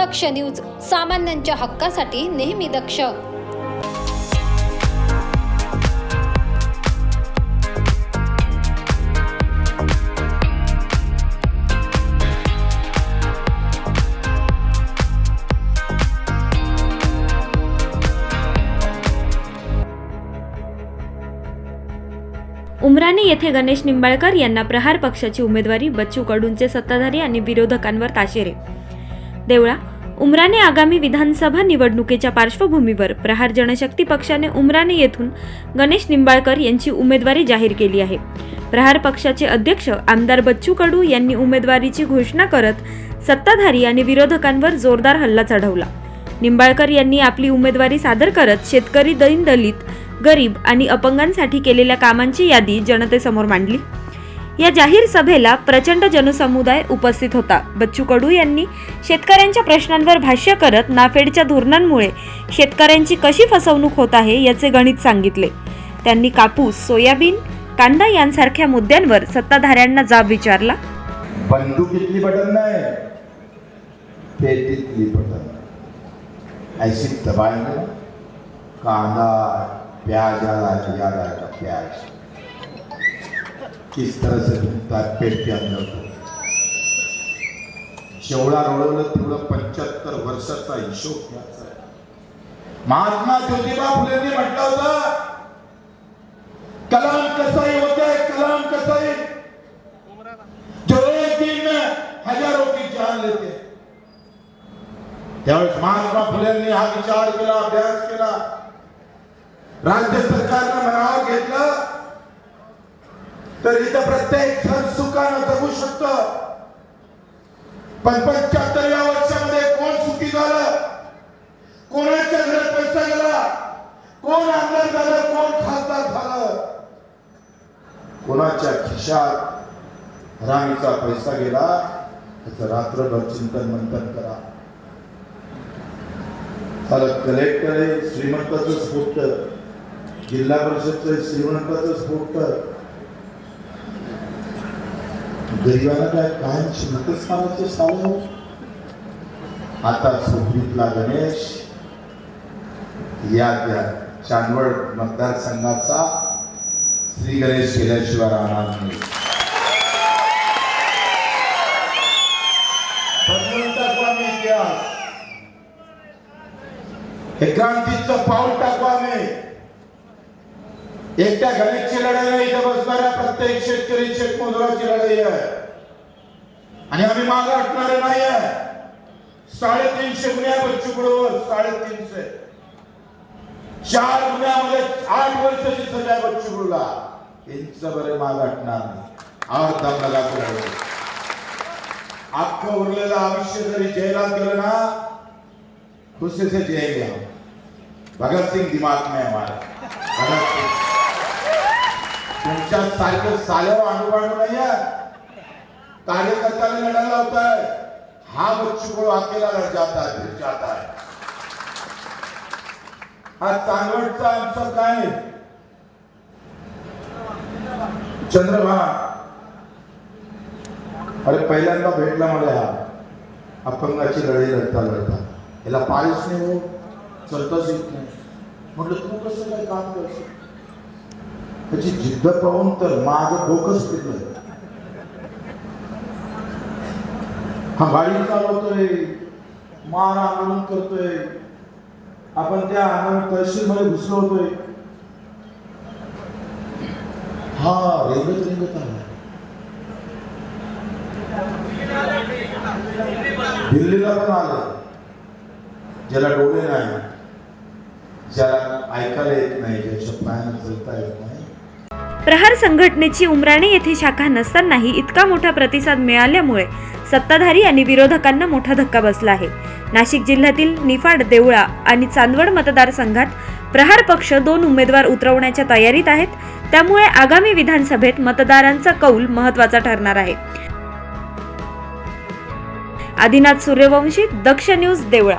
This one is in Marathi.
दक्ष न्यूज सामान्यांच्या हक्कासाठी नेहमी दक्ष. उमराणी येथे गणेश निंबाळकर यांना प्रहार पक्षाची उमेदवारी बच्चू कडूंचे सत्ताधारी आणि विरोधकांवर ताशेरे. देवळा उमराने आगामी विधानसभा निवडणुकीच्या पार्श्वभूमीवर प्रहार जनशक्ती पक्षाने उमराने येथून गणेश निंबाळकर यांची उमेदवारी जाहीर केली आहे. प्रहार पक्षाचे अध्यक्ष आमदार बच्चू कडू यांनी उमेदवारीची घोषणा करत सत्ताधारी आणि विरोधकांवर जोरदार हल्ला चढवला. निंबाळकर यांनी आपली उमेदवारी सादर करत शेतकरी दैन दलित गरीब आणि अपंगांसाठी केलेल्या कामांची यादी जनतेसमोर मांडली. या जाहीर सभेला प्रचंड जनसमुदाय उपस्थित होता. बच्चू कडू यांनी शेतकऱ्यांच्या प्रश्नांवर भाष्य करत नाफेडच्या धोरणांमुळे शेतकऱ्यांची कशी फसवणूक होत आहे याचे गणित सांगितले. त्यांनी कापूस सोयाबीन कांदा यांसारख्या मुद्द्यांवर सत्ताधाऱ्यांना जाब विचारला. बंदुकीतली बटन नाही. पेटीतली बटन. ऐसी दबाएंगे कांदा प्याज आ रहा है प्याज. किस तरह से घूमता है पेट के अंदर को जेवढा रोळवलं तेवढं पंच्याहत्तर वर्षाचा हिशोब घ्यायचा. महात्मा ज्योतिबा फुलेंनी म्हटलं होतं कलाम कसाई होता है कलाम कसाई. जो एक दिन में हजारों की जान लेते. त्यावेळेस महात्मा फुलेंनी हा विचार केला अभ्यास केला. राज्य सरकारनं मनावर घेतलं तर इथं प्रत्येक जण सुखानं जगू शकत. पण पंच्याहत्तरव्या वर्षामध्ये कोण सुखी झालं? कोणाच्या घरात पैसा गेला? कोण आमदार झालं? कोण खासदार झालं? कोणाच्या खिशात राणीचा पैसा गेला? त्याच रात्रभर चिंतन मंथन करा. चालत कलेक्टर आहे श्रीमंताच स्फोट जिल्हा परिषदचं श्रीमंताच स्फोट गरिबांना काय काय श्रीमंतच मानायचं सावं आता सुप्रीतला गणेश. या त्या चांदवड मतदारसंघाचा श्री गणेश केल्याशिवाय राहणार नाही. इतिहास. हे क्रांतीचं पाऊल टाकू आम्ही. एकट्या गणेशची लढाई नाही इथं बसणाऱ्या प्रत्येक शेतकरी शेतमजुराची लढाई आहे. आणि आम्ही मागे हटणारे नाही आहे. साडेतीनशे गुन्ह्या बच्चूकडवर साडेतीनशे. चार गुन्ह्यामध्ये आठ वर्षाची सजा बच्चूकडूला इंच बरे माग हटणार नाही. और दम लगा अख्खं उरलेलं आयुष्य जरी जयलात गेलं ना खुशी से जिएंगे हम भगत दिमाग में है भगत तुमच्या सारखं साल्यावर अणुबाणू नाहीये. कार्यकर्त्याने लढायला होत आहे हा बच्चू को अकेला लढ जाता है जाता है हा चांगवडचा आमचा काय? चंद्रभा अरे पहिल्यांदा भेटला मला हा. अपंगाची लढाई लढता लढता. याला पायच नाही हो चलताच येत नाही. म्हटलं तू कसं काय काम करशील? त्याची जिद्द पाहून तर माझं डोकंच फिरलं. हा गाडी चालवतोय मान आंदोलन करतोय. आपण त्या आनंद तहसील मध्ये घुसवतोय हा रेंगत रेंगत आला दिल्लीला पण आलं. ज्याला डोळे नाही ज्याला ऐकायला येत नाही ज्याच्या पायानं चलता येत नाही. प्रहार संघटनेची उमराणे येथे शाखा नसतानाही इतका मोठा प्रतिसाद मिळाल्यामुळे सत्ताधारी आणि विरोधकांना मोठा धक्का बसला आहे. नाशिक जिल्ह्यातील निफाड देवळा आणि चांदवड मतदारसंघात प्रहार पक्ष दोन उमेदवार उतरवण्याच्या तयारीत आहेत. त्यामुळे आगामी विधानसभेत मतदारांचा कौल महत्त्वाचा ठरणार आहे. आदिनाथ सूर्यवंशी दक्ष न्यूज देवळा.